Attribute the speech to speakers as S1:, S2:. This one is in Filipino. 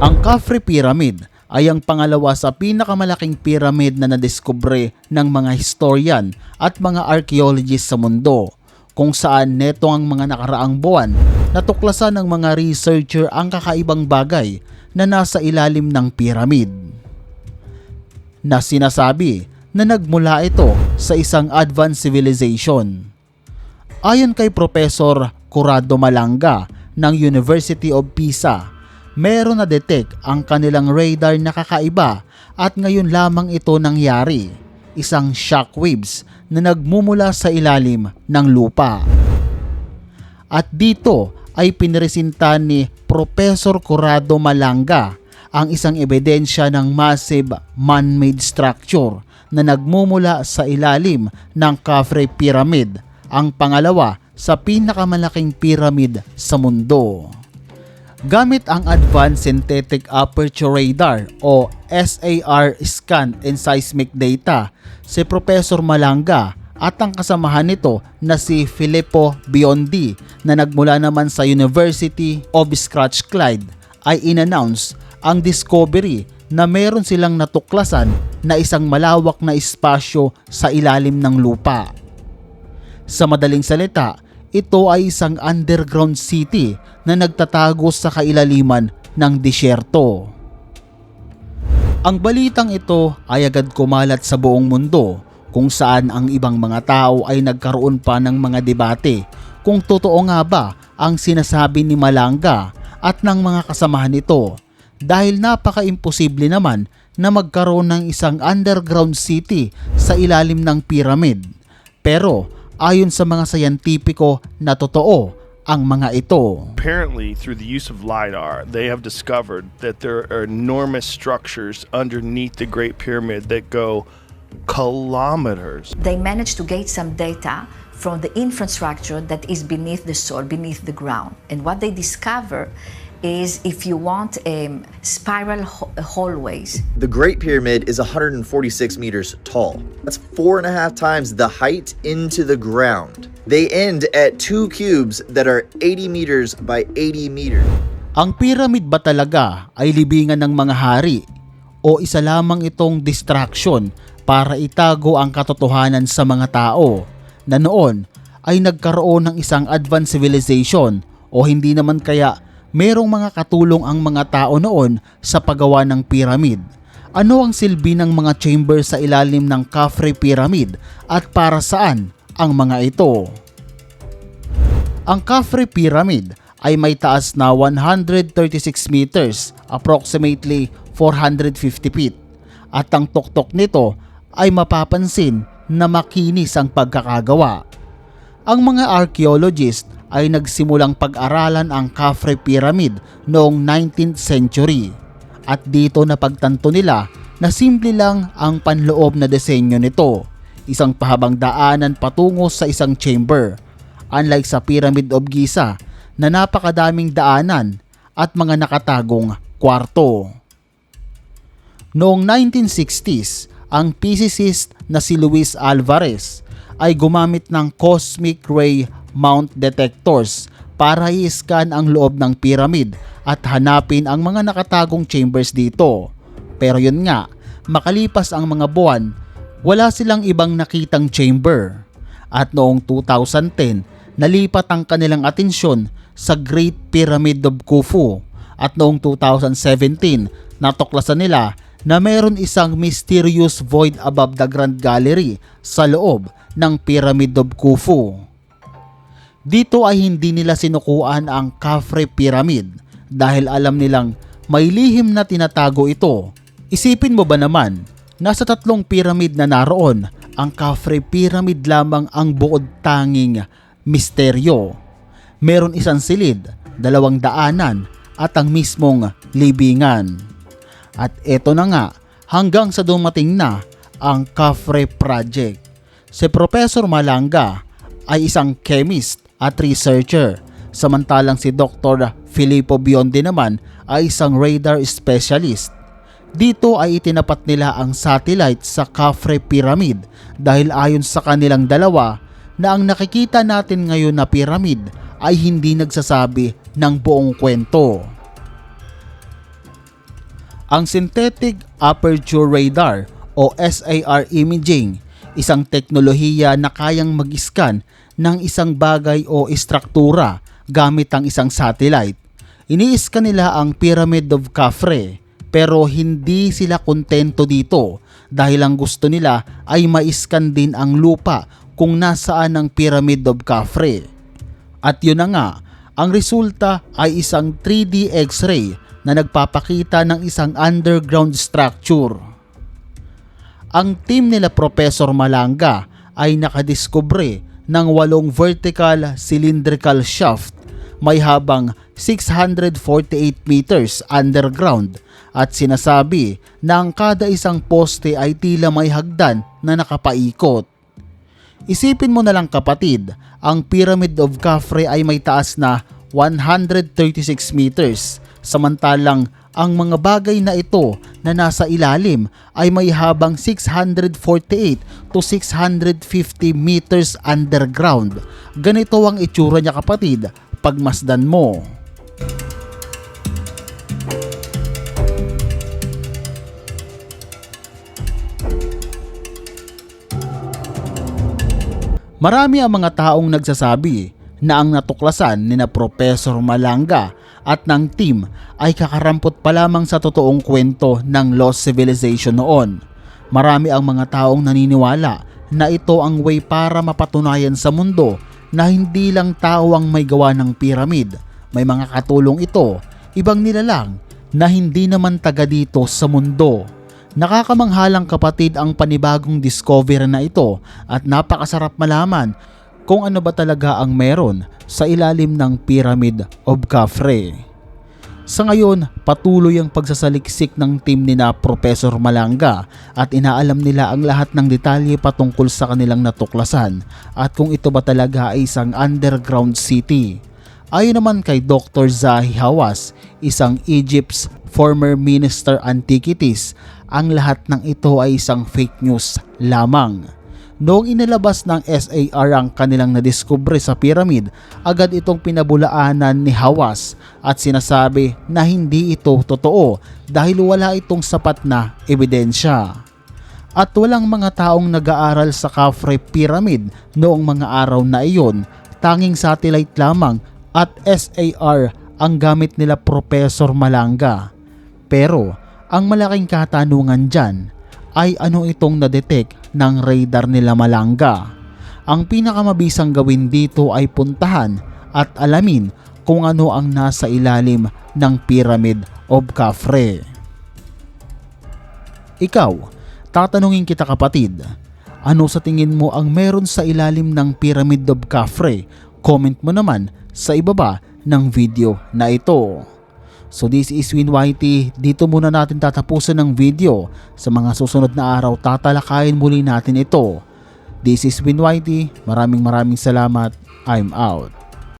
S1: Ang Khafre Pyramid ay ang pangalawa sa pinakamalaking pyramid na nadiskubre ng mga historian at mga archaeologists sa mundo kung saan neto ang mga nakaraang buwan natuklasan ng mga researcher ang kakaibang bagay na nasa ilalim ng pyramid. Na sinasabi na nagmula ito sa isang advanced civilization. Ayon kay Professor Corrado Malanga ng University of Pisa, meron na detect ang kanilang radar na kakaiba at ngayon lamang ito nangyari. Isang shockwaves na nagmumula sa ilalim ng lupa. At dito ay pinresinta ni Professor Corrado Malanga ang isang ebidensya ng massive man-made structure na nagmumula sa ilalim ng Khafre Pyramid, ang pangalawa sa pinakamalaking pyramid sa mundo. Gamit ang Advanced Synthetic Aperture Radar o SAR scan and seismic data, si Professor Malanga at ang kasamahan nito na si Filippo Biondi na nagmula naman sa University of Strathclyde ay inannounce ang discovery na meron silang natuklasan na isang malawak na espasyo sa ilalim ng lupa. Sa madaling salita, ito ay isang underground city na nagtatago sa kailaliman ng disyerto. Ang balitang ito ay agad kumalat sa buong mundo kung saan ang ibang mga tao ay nagkaroon pa ng mga debate kung totoo nga ba ang sinasabi ni Malanga at ng mga kasamahan nito dahil napaka-imposible naman na magkaroon ng isang underground city sa ilalim ng pyramid. Pero ayon sa mga sayantipiko na totoo ang mga ito.
S2: Apparently, through the use of LIDAR, they have discovered that there are enormous structures underneath the Great Pyramid that go kilometers.
S3: They managed to get some data from the infrastructure that is beneath the soil, beneath the ground. And what they discover is if you want um, spiral ho- hallways,
S4: The Great Pyramid is 146 meters tall. That's four and a half times the height into the ground. They end at two cubes that are 80 meters by 80 meters.
S1: Ang pyramid ba talaga ay libingan ng mga hari o isa lamang itong distraction para itago ang katotohanan sa mga tao na noon ay nagkaroon ng isang advanced civilization o hindi naman kaya merong mga katulong ang mga tao noon sa paggawa ng pyramid. Ano ang silbi ng mga chamber sa ilalim ng Khafre Pyramid at para saan ang mga ito? Ang Khafre Pyramid ay may taas na 136 meters, approximately 450 feet. At ang tuktok nito ay mapapansin na makinis ang pagkakagawa. Ang mga archaeologist ay nagsimulang pag-aralan ang Khafre Pyramid noong 19th century. At dito napagtanto nila na simple lang ang panloob na disenyo nito. Isang pahabang daanan patungo sa isang chamber. Unlike sa Pyramid of Giza na napakadaming daanan at mga nakatagong kwarto. Noong 1960s, ang physicist na si Luis Alvarez ay gumamit ng cosmic ray mount detectors para i-scan ang loob ng pyramid at hanapin ang mga nakatagong chambers dito. Pero yun nga, makalipas ang mga buwan, wala silang ibang nakitang chamber. At noong 2010, nalipat ang kanilang atensyon sa Great Pyramid of Khufu. At noong 2017, natuklasan nila na meron isang mysterious void above the Grand Gallery sa loob ng Pyramid of Khufu. Dito ay hindi nila sinukuan ang Khafre Pyramid dahil alam nilang may lihim na tinatago ito. Isipin mo ba naman, nasa tatlong pyramid na naroon, ang Khafre Pyramid lamang ang buod tanging misteryo. Meron isang silid, dalawang daanan, at ang mismong libingan. At eto na nga, hanggang sa dumating na ang Khafre Project. Si Professor Malanga ay isang chemist at researcher, samantalang si Dr. Filippo Biondi naman ay isang radar specialist. Dito ay itinapat nila ang satellite sa Khafre Pyramid dahil ayon sa kanilang dalawa na ang nakikita natin ngayon na pyramid ay hindi nagsasabi ng buong kwento. Ang Synthetic Aperture Radar o SAR imaging, isang teknolohiya na kayang mag-scan ng isang bagay o istruktura gamit ang isang satellite. Ini-scan nila ang Pyramid of Khafre pero hindi sila kontento dito dahil ang gusto nila ay ma-scan din ang lupa kung nasaan ang Pyramid of Khafre. At yun na nga, ang resulta ay isang 3D X-ray na nagpapakita ng isang underground structure. Ang team nila Professor Malanga ay nakadiskubre ng walong vertical cylindrical shaft may habang 648 meters underground at sinasabi na ang kada isang poste ay tila may hagdan na nakapaikot. Isipin mo na lang kapatid, ang Pyramid of Khafre ay may taas na 136 meters, samantalang ang mga bagay na ito na nasa ilalim ay may habang 648 to 650 meters underground. Ganito ang itsura niya kapatid pagmasdan mo. Marami ang mga taong nagsasabi na ang natuklasan ni na Professor Malanga at ng team ay kakarampot pa lamang sa totoong kwento ng lost civilization noon. Marami ang mga taong naniniwala na ito ang way para mapatunayan sa mundo na hindi lang tao ang may gawa ng pyramid. May mga katulong ito, ibang nilalang na hindi naman taga dito sa mundo. Nakakamanghalang kapatid ang panibagong discovery na ito at napakasarap malaman kung ano ba talaga ang meron sa ilalim ng Pyramid of Khafre. Sa ngayon, patuloy ang pagsasaliksik ng team ni na Professor Malanga at inaalam nila ang lahat ng detalye patungkol sa kanilang natuklasan at kung ito ba talaga ay isang underground city. Ayon naman kay Dr. Zahi Hawass, isang Egypt's former Minister Antiquities, ang lahat ng ito ay isang fake news lamang. Noong inilabas ng SAR ang kanilang nadiskubre sa pyramid, agad itong pinabulaanan ni Hawass at sinasabi na hindi ito totoo dahil wala itong sapat na ebidensya. At walang mga taong nag-aaral sa Khafre Pyramid noong mga araw na iyon, tanging satellite lamang at SAR ang gamit nila Professor Malanga. Pero ang malaking katanungan dyan ay ano itong na-detect ng radar nila Malanga. Ang pinakamabisang gawin dito ay puntahan at alamin kung ano ang nasa ilalim ng Pyramid of Khafre. Ikaw, tatanungin kita kapatid, ano sa tingin mo ang meron sa ilalim ng Pyramid of Khafre? Comment mo naman sa ibaba ng video na ito. So this is Win Whitey. Dito muna natin tatapusin ng video. Sa mga susunod na araw, tatalakayin muli natin ito. This is Win Whitey. Maraming maraming salamat. I'm out.